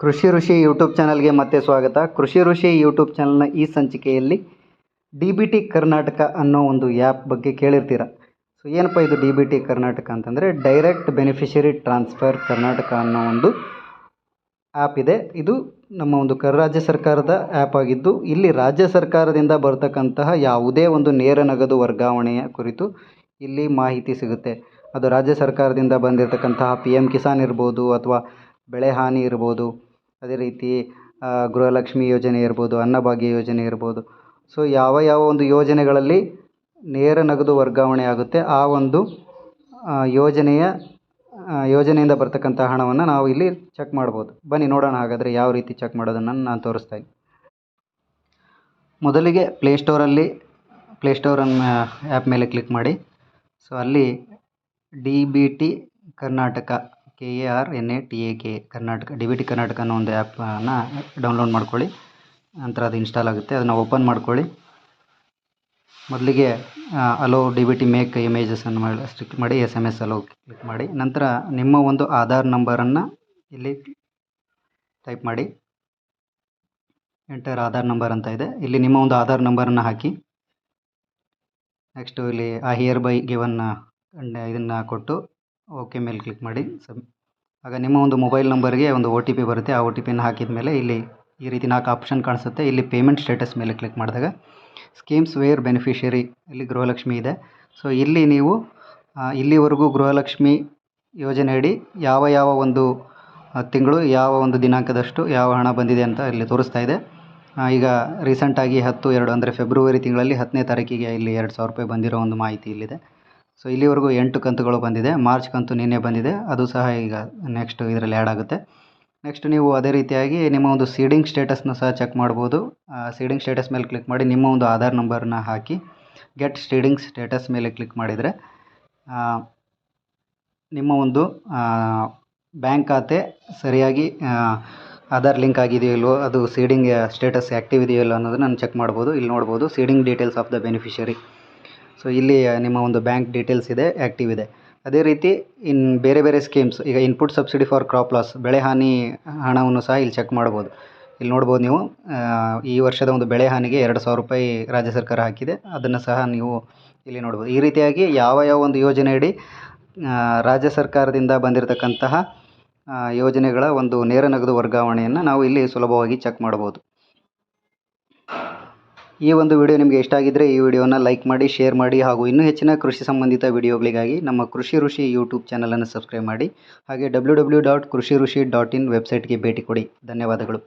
ಕೃಷಿ ಋಷಿ ಯೂಟ್ಯೂಬ್ ಚಾನಲ್ಗೆ ಮತ್ತೆ ಸ್ವಾಗತ. ಕೃಷಿ ಋಷಿ ಯೂಟ್ಯೂಬ್ ಚಾನಲ್ನ ಈ ಸಂಚಿಕೆಯಲ್ಲಿ ಡಿ ಬಿ ಟಿ ಕರ್ನಾಟಕ ಅನ್ನೋ ಒಂದು ಆ್ಯಪ್ ಬಗ್ಗೆ ಕೇಳಿರ್ತೀರ. ಸೊ, ಏನಪ್ಪ ಇದು ಡಿ ಬಿ ಟಿ ಕರ್ನಾಟಕ ಅಂತಂದರೆ ಡೈರೆಕ್ಟ್ ಬೆನಿಫಿಷರಿ ಟ್ರಾನ್ಸ್ಫರ್ ಕರ್ನಾಟಕ ಅನ್ನೋ ಒಂದು ಆ್ಯಪ್ ಇದೆ. ಇದು ನಮ್ಮ ಒಂದು ಕರ್, ರಾಜ್ಯ ಸರ್ಕಾರದ ಆ್ಯಪ್ ಆಗಿದ್ದು, ಇಲ್ಲಿ ರಾಜ್ಯ ಸರ್ಕಾರದಿಂದ ಬರ್ತಕ್ಕಂತಹ ಯಾವುದೇ ಒಂದು ನೇರ ನಗದು ವರ್ಗಾವಣೆಯ ಕುರಿತು ಇಲ್ಲಿ ಮಾಹಿತಿ ಸಿಗುತ್ತೆ. ಅದು ರಾಜ್ಯ ಸರ್ಕಾರದಿಂದ ಬಂದಿರತಕ್ಕಂತಹ ಪಿ ಎಂ ಕಿಸಾನ್ ಇರ್ಬೋದು ಅಥವಾ ಬೆಳೆ ಹಾನಿ ಇರ್ಬೋದು ಅದೇ ರೀತಿ ಗೃಹಲಕ್ಷ್ಮಿ ಯೋಜನೆ ಇರ್ಬೋದು, ಅನ್ನಭಾಗ್ಯ ಯೋಜನೆ ಇರ್ಬೋದು. ಸೊ ಯಾವ ಯಾವ ಒಂದು ಯೋಜನೆಗಳಲ್ಲಿ ನೇರ ನಗದು ವರ್ಗಾವಣೆ ಆಗುತ್ತೆ, ಆ ಒಂದು ಯೋಜನೆಯ ಯೋಜನೆಯಿಂದ ಬರ್ತಕ್ಕಂಥ ಹಣವನ್ನು ನಾವು ಇಲ್ಲಿ ಚೆಕ್ ಮಾಡ್ಬೋದು. ಬನ್ನಿ, ನೋಡೋಣ ಹಾಗಾದರೆ ಯಾವ ರೀತಿ ಚೆಕ್ ಮಾಡೋದನ್ನು ನಾನು ತೋರಿಸ್ತಾ ಇದ್ದೀನಿ ಮೊದಲಿಗೆ ಪ್ಲೇಸ್ಟೋರಲ್ಲಿ ಪ್ಲೇಸ್ಟೋರ್ ಆ್ಯಪ್ ಮೇಲೆ ಕ್ಲಿಕ್ ಮಾಡಿ. ಸೊ ಅಲ್ಲಿ D B T Karnataka K A R N A T A K Karnataka, D B T Karnataka ಅನ್ನೋ ಒಂದು ಆ್ಯಪನ್ನು ಡೌನ್ಲೋಡ್ ಮಾಡ್ಕೊಳ್ಳಿ. ನಂತರ ಅದು ಇನ್ಸ್ಟಾಲ್ ಆಗುತ್ತೆ. ಅದನ್ನು ಓಪನ್ ಮಾಡ್ಕೊಳ್ಳಿ. ಮೊದಲಿಗೆ allow D B T make images ಅನ್ನು ಮಾಡಿ ಸ್ಟಿಕ್ ಮಾಡಿ, S M S allow click ಮಾಡಿ. ನಂತರ ನಿಮ್ಮ ಒಂದು ಆಧಾರ್ ನಂಬರನ್ನು ಇಲ್ಲಿ ಟೈಪ್ ಮಾಡಿ. ಎಂಟರ್ ಆಧಾರ್ ನಂಬರ್ ಅಂತ ಇದೆ. ಇಲ್ಲಿ ನಿಮ್ಮ ಒಂದು ಆಧಾರ್ ನಂಬರನ್ನು ಹಾಕಿ. ನೆಕ್ಸ್ಟು ಇಲ್ಲಿ, ಆ, ಹಿಯರ್ ಬೈ ಗಿವನ್ನ, ಇದನ್ನು ಕೊಟ್ಟು ಓಕೆ, ಮೇಲೆ ಕ್ಲಿಕ್ ಮಾಡಿ. ಸಬ್, ಆಗ ನಿಮ್ಮ ಒಂದು ಮೊಬೈಲ್ ನಂಬರ್ಗೆ ಒಂದು ಒ ಟಿ ಪಿ ಬರುತ್ತೆ. ಆ ಒ ಟಿ ಪಿನ ಹಾಕಿದ ಮೇಲೆ ಇಲ್ಲಿ ಈ ರೀತಿ ನಾಲ್ಕು ಆಪ್ಷನ್ ಕಾಣಿಸುತ್ತೆ. ಇಲ್ಲಿ ಪೇಮೆಂಟ್ ಸ್ಟೇಟಸ್ ಮೇಲೆ ಕ್ಲಿಕ್ ಮಾಡಿದಾಗ ಸ್ಕೀಮ್ಸ್ ವೇರ್ ಬೆನಿಫಿಷರಿ ಇಲ್ಲಿ ಗೃಹಲಕ್ಷ್ಮಿ ಇದೆ. ಸೊ, ಇಲ್ಲಿ ನೀವು ಇಲ್ಲಿವರೆಗೂ ಗೃಹಲಕ್ಷ್ಮಿ ಯೋಜನೆಯಡಿ ಯಾವ ಯಾವ ಒಂದು ತಿಂಗಳು, ಯಾವ ಒಂದು ದಿನಾಂಕದಷ್ಟು ಯಾವ ಹಣ ಬಂದಿದೆ ಅಂತ ಇಲ್ಲಿ ತೋರಿಸ್ತಾ ಇದೆ. ಈಗ ರೀಸೆಂಟಾಗಿ ಹತ್ತು, ಎರಡು, ಅಂದರೆ ಫೆಬ್ರವರಿ ತಿಂಗಳಲ್ಲಿ ಹತ್ತನೇ ತಾರೀಕಿಗೆ ಇಲ್ಲಿ ಎರಡು ಸಾವಿರ ರೂಪಾಯಿ ಬಂದಿರೋ ಒಂದು ಮಾಹಿತಿ ಇಲ್ಲಿದೆ. ಸೊ ಇಲ್ಲಿವರೆಗೂ ಎಂಟು ಕಂತುಗಳು ಬಂದಿದೆ. ಮಾರ್ಚ್ ಕಂತು ನಿನ್ನೆ ಬಂದಿದೆ. ಅದು ಸಹ ಈಗ ನೆಕ್ಸ್ಟ್ ಇದರಲ್ಲಿ ಆ್ಯಡ್ ಆಗುತ್ತೆ. ನೆಕ್ಸ್ಟ್ ನೀವು ಅದೇ ರೀತಿಯಾಗಿ ನಿಮ್ಮ ಒಂದು ಸೀಡಿಂಗ್ ಸ್ಟೇಟಸ್ನ ಸಹ ಚೆಕ್ ಮಾಡ್ಬೋದು. ಸೀಡಿಂಗ್ ಸ್ಟೇಟಸ್ ಮೇಲೆ ಕ್ಲಿಕ್ ಮಾಡಿ ನಿಮ್ಮ ಒಂದು ಆಧಾರ್ ನಂಬರ್ನ ಹಾಕಿ ಗೆಟ್ ಸೀಡಿಂಗ್ ಸ್ಟೇಟಸ್ ಮೇಲೆ ಕ್ಲಿಕ್ ಮಾಡಿದರೆ ನಿಮ್ಮ ಒಂದು ಬ್ಯಾಂಕ್ ಖಾತೆ ಸರಿಯಾಗಿ ಆಧಾರ್ ಲಿಂಕ್ ಆಗಿದೆಯೋ ಇಲ್ವೋ, ಅದು ಸೀಡಿಂಗ್ ಸ್ಟೇಟಸ್ ಆ್ಯಕ್ಟಿವ್ ಇದೆಯೋ ಇಲ್ಲ ಅನ್ನೋದನ್ನು ನಾನು ಚೆಕ್ ಮಾಡ್ಬೋದು. ಇಲ್ಲಿ ನೋಡ್ಬೋದು seeding details of the beneficiary so ಇಲ್ಲಿ ನಿಮ್ಮ ಒಂದು ಬ್ಯಾಂಕ್ ಡೀಟೇಲ್ಸ್ ಇದೆ ಆ್ಯಕ್ಟಿವ್ ಇದೆ. ಅದೇ ರೀತಿ, ಇನ್ ಬೇರೆ ಬೇರೆ ಸ್ಕೀಮ್ಸ್ ಈಗ input subsidy for crop loss ಬೆಳೆ ಹಾನಿ ಹಣವನ್ನು ಸಹ ಇಲ್ಲಿ ಚೆಕ್ ಮಾಡ್ಬೋದು. ಇಲ್ಲಿ ನೋಡ್ಬೋದು ನೀವು ಈ ವರ್ಷದ ಒಂದು ಬೆಳೆ ಹಾನಿಗೆ ಎರಡು ಸಾವಿರ ರೂಪಾಯಿ ರಾಜ್ಯ ಸರ್ಕಾರ ಹಾಕಿದೆ. ಅದನ್ನು ಸಹ ನೀವು ಇಲ್ಲಿ ನೋಡ್ಬೋದು. ಈ ರೀತಿಯಾಗಿ ಯಾವ ಯಾವ ಒಂದು ಯೋಜನೆಯಡಿ ಅಡಿ ರಾಜ್ಯ ಸರ್ಕಾರದಿಂದ ಬಂದಿರತಕ್ಕಂತಹ ಯೋಜನೆಗಳ ಒಂದು ನೇರ ನಗದು ವರ್ಗಾವಣೆಯನ್ನು ನಾವು ಇಲ್ಲಿ ಸುಲಭವಾಗಿ ಚೆಕ್ ಮಾಡ್ಬೋದು. ಈ ಒಂದು ವಿಡಿಯೋ ನಿಮಗೆ ಇಷ್ಟ ಆಗಿದ್ದರೆ ಈ ವಿಡಿಯೋನ ಲೈಕ್ ಮಾಡಿ, ಶೇರ್ ಮಾಡಿ ಹಾಗೂ ಇನ್ನೂ ಹೆಚ್ಚಿನ ಕೃಷಿ ಸಂಬಂಧಿತ ವಿಡಿಯೋಗಳಿಗಾಗಿ ನಮ್ಮ ಕೃಷಿ ಋಷಿ ಯೂಟ್ಯೂಬ್ ಚಾನಲನ್ನು ಸಬ್ಸ್ಕ್ರೈಬ್ ಮಾಡಿ ಹಾಗೆ ಡಬ್ಲ್ಯೂ ಡಬ್ಲ್ಯೂ ಡಾಟ್ ಕೃಷಿ ಋಷಿ ಡಾಟ್ ಇನ್ ವೆಬ್ಸೈಟ್ಗೆ ಭೇಟಿ ಕೊಡಿ. ಧನ್ಯವಾದಗಳು.